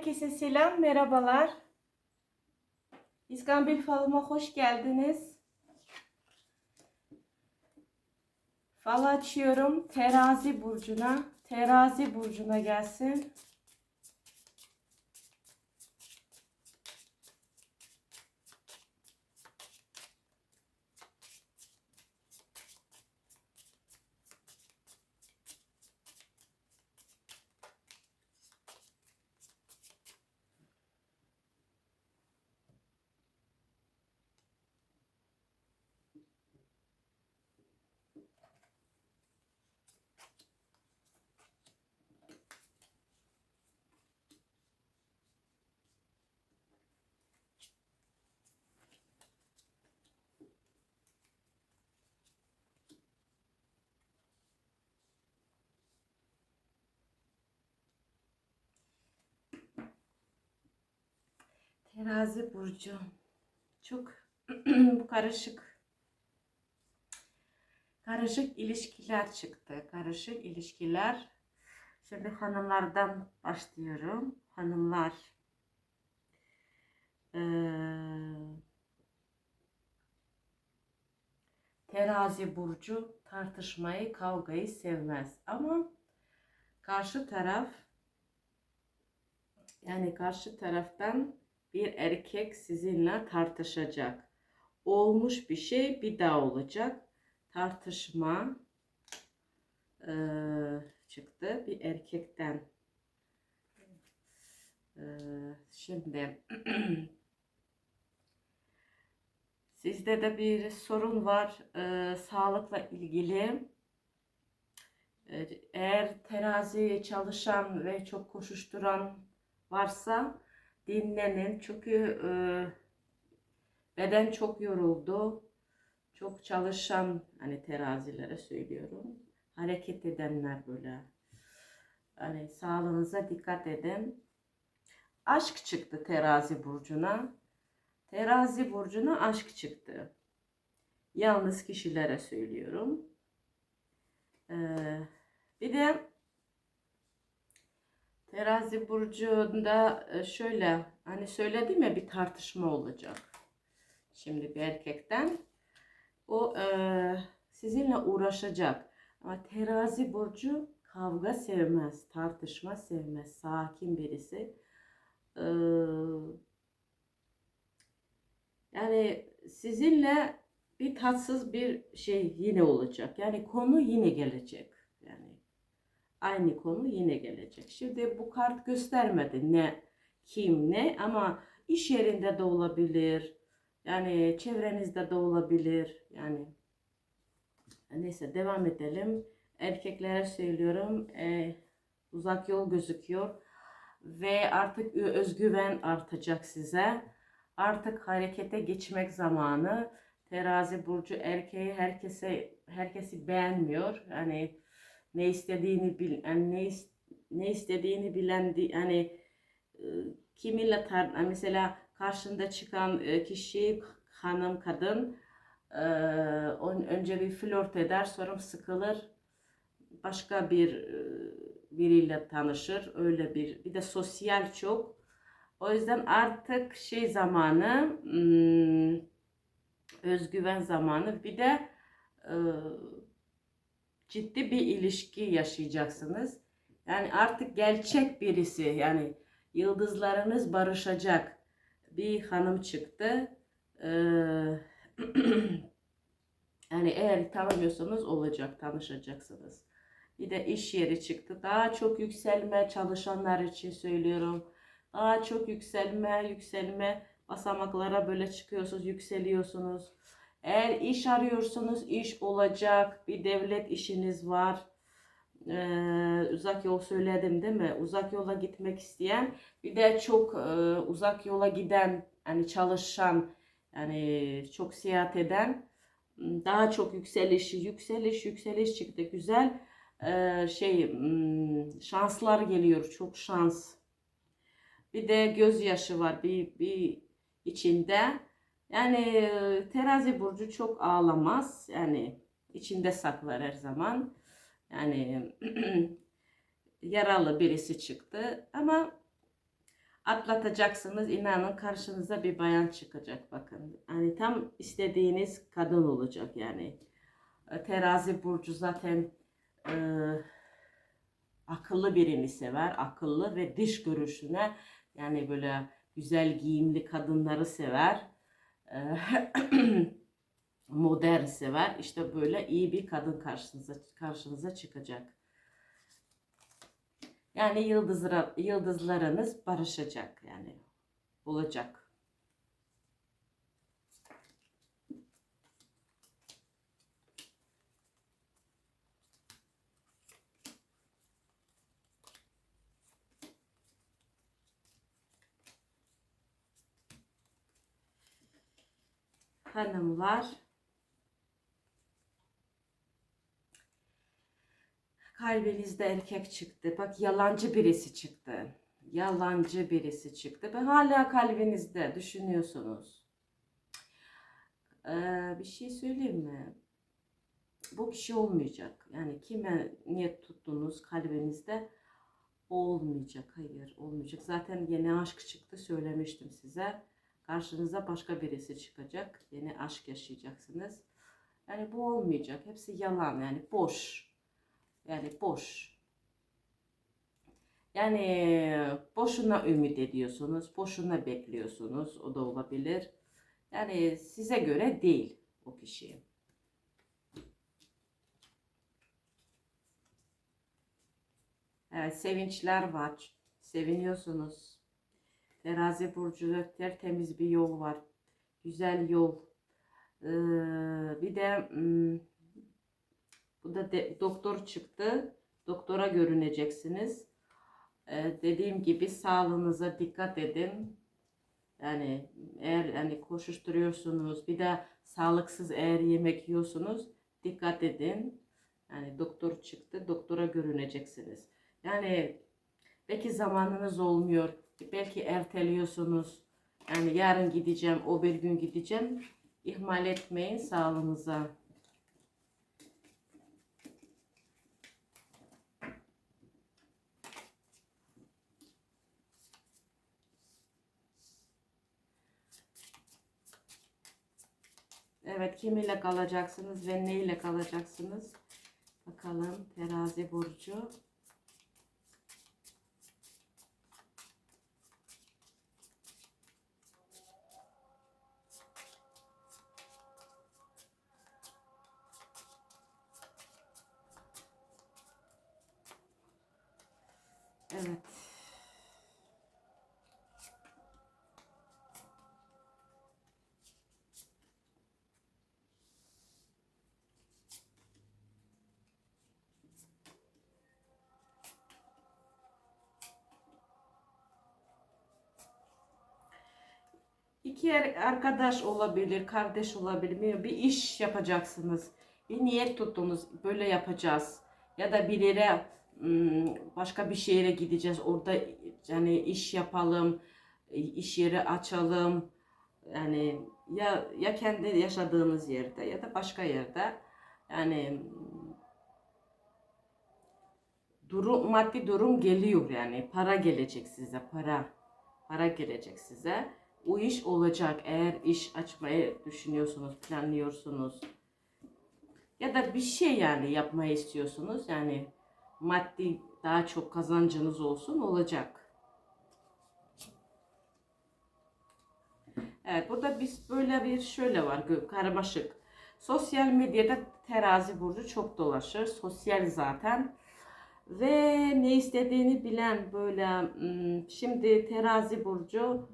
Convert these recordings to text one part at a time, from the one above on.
Herkese selam, merhabalar. İskambil falıma hoş geldiniz. Fal açıyorum terazi burcuna. Terazi burcuna gelsin. Terazi burcu. Çok karışık. Karışık ilişkiler çıktı. Karışık ilişkiler. Şimdi hanımlardan başlıyorum. Hanımlar. Ee, terazi burcu tartışmayı, kavgayı sevmez. Ama karşı taraf yani karşı taraftan bir erkek sizinle tartışacak. Olmuş bir şey bir daha olacak. Tartışma e, çıktı bir erkekten. E, şimdi sizde de bir sorun var e, sağlıkla ilgili. E, eğer terazi çalışan ve çok koşuşturan varsa dinlenin. Çünkü e, beden çok yoruldu. Çok çalışan hani terazilere söylüyorum. Hareket edenler böyle. Hani sağlığınıza dikkat edin. Aşk çıktı terazi burcuna. Terazi burcuna aşk çıktı. Yalnız kişilere söylüyorum. Ee, bir de Terazi burcunda e, şöyle hani söyledim ya bir tartışma olacak. Şimdi bir erkekten o e, sizinle uğraşacak. Ama terazi burcu kavga sevmez, tartışma sevmez, sakin birisi. E, yani sizinle bir tatsız bir şey yine olacak. Yani konu yine gelecek aynı konu yine gelecek. Şimdi bu kart göstermedi ne kim ne ama iş yerinde de olabilir. Yani çevrenizde de olabilir. Yani neyse devam edelim. Erkeklere söylüyorum. E, uzak yol gözüküyor. Ve artık özgüven artacak size. Artık harekete geçmek zamanı. Terazi burcu erkeği herkese herkesi beğenmiyor. Yani ne istediğini bil yani ne ne istediğini bilen yani e, kiminle tar mesela karşında çıkan e, kişi hanım kadın e, önce bir flört eder sonra sıkılır başka bir biriyle tanışır öyle bir bir de sosyal çok. O yüzden artık şey zamanı hmm, özgüven zamanı bir de ciddi bir ilişki yaşayacaksınız. Yani artık gerçek birisi yani yıldızlarınız barışacak bir hanım çıktı. Ee, yani eğer tanımıyorsanız olacak, tanışacaksınız. Bir de iş yeri çıktı. Daha çok yükselme çalışanlar için söylüyorum. Daha çok yükselme, yükselme basamaklara böyle çıkıyorsunuz, yükseliyorsunuz. Eğer iş arıyorsanız iş olacak. Bir devlet işiniz var. Ee, uzak yol söyledim değil mi? Uzak yola gitmek isteyen bir de çok e, uzak yola giden hani çalışan yani çok seyahat eden daha çok yükseliş yükseliş yükseliş çıktı güzel ee, şey şanslar geliyor çok şans bir de gözyaşı var bir bir içinde yani terazi burcu çok ağlamaz. Yani içinde saklar her zaman. Yani yaralı birisi çıktı ama atlatacaksınız. İnanın karşınıza bir bayan çıkacak bakın. Hani tam istediğiniz kadın olacak yani. Terazi burcu zaten e, akıllı birini sever. Akıllı ve dış görüşüne yani böyle güzel giyimli kadınları sever. Modern sever. İşte böyle iyi bir kadın karşınıza karşınıza çıkacak. Yani yıldızlar, yıldızlarınız barışacak yani olacak. Hanımlar kalbinizde erkek çıktı. Bak yalancı birisi çıktı. Yalancı birisi çıktı. Ve hala kalbinizde düşünüyorsunuz. Ee, bir şey söyleyeyim mi? Bu kişi olmayacak. Yani kime niyet tuttunuz kalbinizde olmayacak. Hayır olmayacak. Zaten yeni aşk çıktı söylemiştim size. Karşınıza başka birisi çıkacak. Yeni aşk yaşayacaksınız. Yani bu olmayacak. Hepsi yalan yani boş. Yani boş. Yani boşuna ümit ediyorsunuz, boşuna bekliyorsunuz. O da olabilir. Yani size göre değil o kişi. Evet, sevinçler var. Seviniyorsunuz. Terazi burcu tertemiz bir yol var. Güzel yol. Ee, bir de hmm, bu da de, doktor çıktı. Doktora görüneceksiniz. Ee, dediğim gibi sağlığınıza dikkat edin. Yani eğer yani koşuşturuyorsunuz bir de sağlıksız eğer yemek yiyorsunuz dikkat edin. Yani doktor çıktı. Doktora görüneceksiniz. Yani belki zamanınız olmuyor. Belki erteliyorsunuz. Yani yarın gideceğim, o bir gün gideceğim. İhmal etmeyin sağlığınıza. Evet, kimiyle kalacaksınız ve neyle kalacaksınız? Bakalım terazi burcu. Evet. İki er- arkadaş olabilir, kardeş olabilir. Bir iş yapacaksınız. Bir niyet tuttunuz. Böyle yapacağız. Ya da bir yere başka bir şehre gideceğiz. Orada yani iş yapalım, iş yeri açalım. Yani ya ya kendi yaşadığınız yerde ya da başka yerde. Yani durum maddi durum geliyor yani para gelecek size para para gelecek size o iş olacak eğer iş açmayı düşünüyorsunuz planlıyorsunuz ya da bir şey yani yapmayı istiyorsunuz yani maddi daha çok kazancınız olsun olacak. Evet burada biz böyle bir şöyle var karmaşık. Sosyal medyada terazi burcu çok dolaşır. Sosyal zaten. Ve ne istediğini bilen böyle hmm, şimdi terazi burcu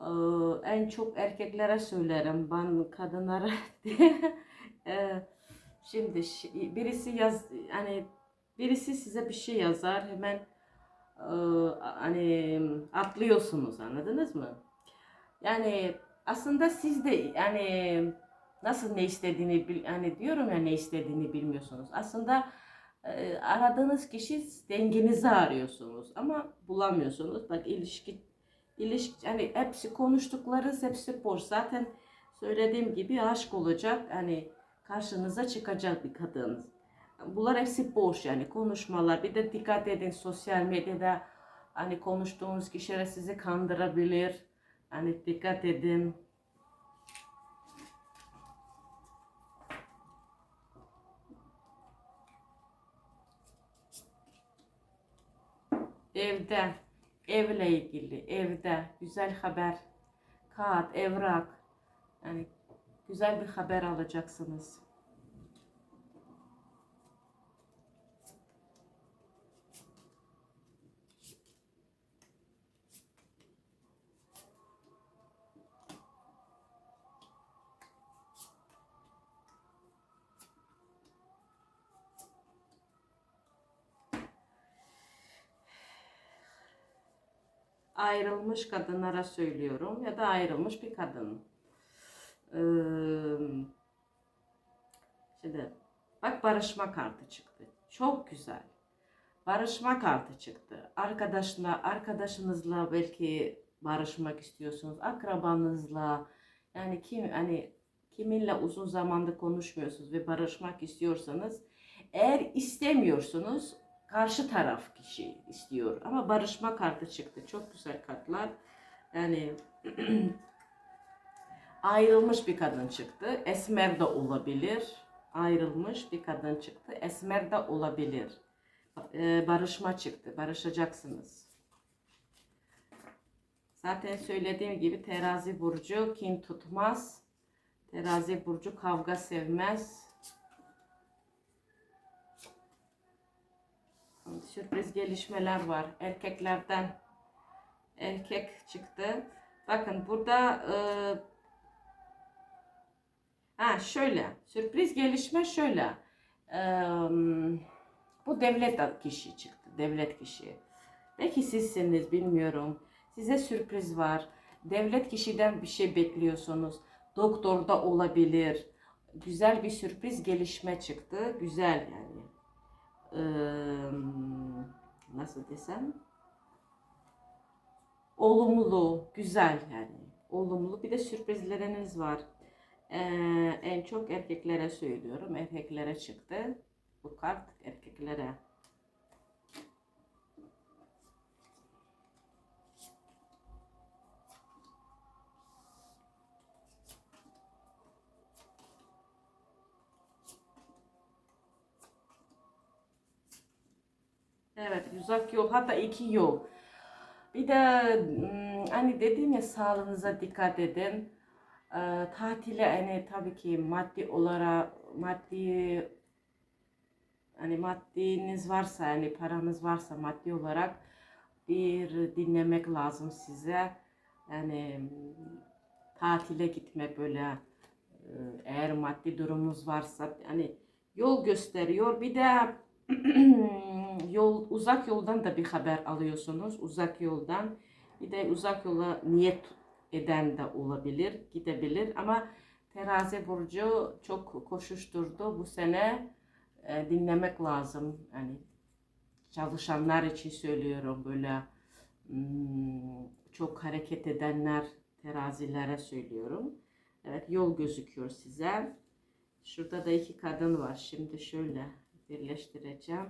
e, en çok erkeklere söylerim ben kadınlara diye. E, şimdi şi- birisi yaz hani birisi size bir şey yazar hemen e, hani atlıyorsunuz anladınız mı? Yani aslında siz de yani nasıl ne istediğini bil, hani diyorum ya ne istediğini bilmiyorsunuz. Aslında e, aradığınız kişi dengenizi arıyorsunuz ama bulamıyorsunuz. Bak ilişki ilişki hani hepsi konuştuklarınız hepsi boş. Zaten söylediğim gibi aşk olacak. Hani karşınıza çıkacak bir kadın. Bunlar hepsi boş yani konuşmalar. Bir de dikkat edin sosyal medyada Hani konuştuğunuz kişiler sizi kandırabilir. Hani dikkat edin. Evde, evle ilgili, evde güzel haber, kağıt, evrak, yani güzel bir haber alacaksınız. Ayrılmış kadınlara söylüyorum ya da ayrılmış bir kadın. Ee, şimdi bak barışma kartı çıktı. Çok güzel. Barışma kartı çıktı. Arkadaşla, arkadaşınızla belki barışmak istiyorsunuz. Akrabanızla yani kim hani kiminle uzun zamandır konuşmuyorsunuz ve barışmak istiyorsanız eğer istemiyorsunuz karşı taraf kişi istiyor ama barışma kartı çıktı. Çok güzel kartlar. Yani ayrılmış bir kadın çıktı. Esmer de olabilir. Ayrılmış bir kadın çıktı. Esmer de olabilir. Ee, barışma çıktı. Barışacaksınız. Zaten söylediğim gibi terazi burcu kin tutmaz. Terazi burcu kavga sevmez. Sürpriz gelişmeler var. Erkeklerden erkek çıktı. Bakın burada e, ha şöyle sürpriz gelişme şöyle. E, bu devlet kişi çıktı. Devlet kişi. Belki sizsiniz bilmiyorum. Size sürpriz var. Devlet kişiden bir şey bekliyorsunuz. Doktorda olabilir. Güzel bir sürpriz gelişme çıktı. Güzel yani e, nasıl desem olumlu, güzel yani. Olumlu bir de sürprizleriniz var. Ee, en çok erkeklere söylüyorum. Erkeklere çıktı. Bu kart erkeklere. Evet, uzak yol hatta iki yol. Bir de hani dedim ya sağlığınıza dikkat edin. E, tatile hani tabii ki maddi olarak maddi hani maddiniz varsa yani paranız varsa maddi olarak bir dinlemek lazım size. Yani tatile gitme böyle eğer maddi durumunuz varsa yani yol gösteriyor. Bir de yol uzak yoldan da bir haber alıyorsunuz. Uzak yoldan. Bir de uzak yola niyet eden de olabilir, gidebilir ama terazi burcu çok koşuşturdu bu sene e, dinlemek lazım. Yani çalışanlar için söylüyorum böyle hmm, çok hareket edenler terazilere söylüyorum. Evet yol gözüküyor size. Şurada da iki kadın var. Şimdi şöyle birleştireceğim.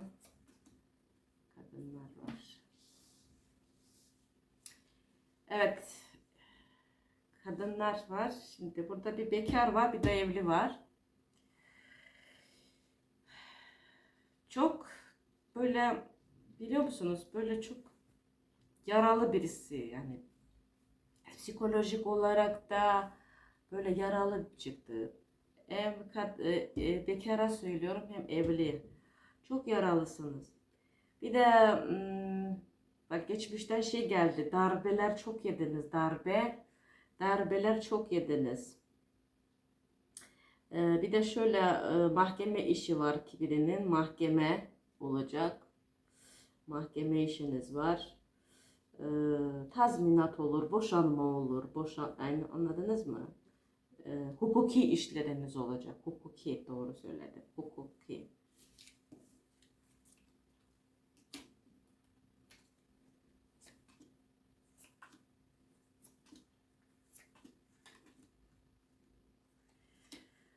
Kadınlar var. Evet. Kadınlar var. Şimdi burada bir bekar var, bir de evli var. Çok böyle biliyor musunuz? Böyle çok yaralı birisi yani psikolojik olarak da böyle yaralı çıktı. Hem kad, e, e, bekara söylüyorum hem evli. Çok yaralısınız. Bir de hmm, bak geçmişten şey geldi. Darbeler çok yediniz. Darbe. Darbeler çok yediniz. Ee, bir de şöyle e, mahkeme işi var ki birinin. Mahkeme olacak. Mahkeme işiniz var. Ee, tazminat olur, boşanma olur. Boşan, yani anladınız mı? Ee, hukuki işleriniz olacak. Hukuki doğru söyledim. Hukuki.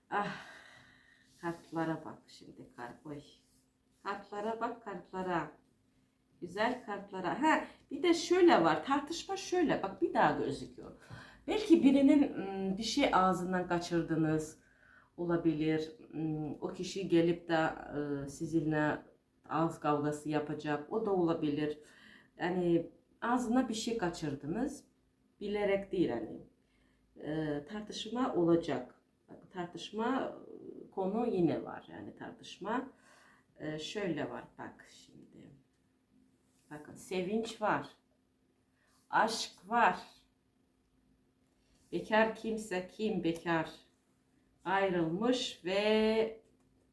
Ah, kartlara bak şimdi kart. Oy. Kartlara bak kartlara. Güzel kartlara. Ha, Bir de şöyle var. Tartışma şöyle. Bak bir daha gözüküyor. Belki birinin ım, bir şey ağzından kaçırdınız olabilir. O kişi gelip de e, sizinle ağız kavgası yapacak. O da olabilir. Yani ağzına bir şey kaçırdınız. Bilerek değil hani. Tartışma olacak. Tartışma e, konu yine var. Yani tartışma şöyle var. Bak şimdi. Bakın sevinç var. Aşk var. Bekar kimse kim bekar ayrılmış ve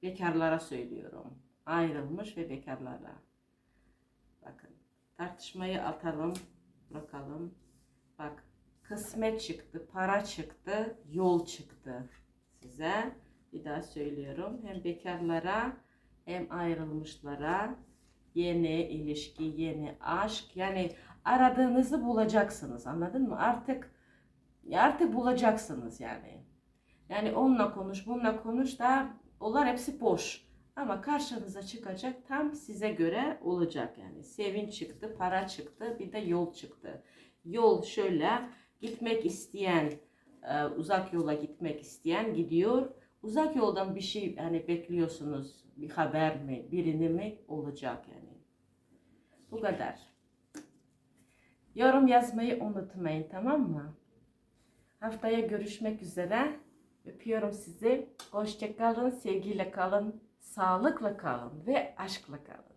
bekarlara söylüyorum. Ayrılmış ve bekarlara. Bakın tartışmayı atalım, bırakalım. Bak kısmet çıktı, para çıktı, yol çıktı size. Bir daha söylüyorum. Hem bekarlara hem ayrılmışlara yeni ilişki, yeni aşk. Yani aradığınızı bulacaksınız. Anladın mı? Artık artık bulacaksınız yani. Yani onunla konuş, bununla konuş da onlar hepsi boş. Ama karşınıza çıkacak tam size göre olacak yani. Sevinç çıktı, para çıktı, bir de yol çıktı. Yol şöyle gitmek isteyen, e, uzak yola gitmek isteyen gidiyor. Uzak yoldan bir şey hani bekliyorsunuz, bir haber mi, birini mi olacak yani. Bu kadar. Yorum yazmayı unutmayın tamam mı? Haftaya görüşmek üzere. Öpüyorum sizi. Hoşça kalın, sevgiyle kalın, sağlıkla kalın ve aşkla kalın.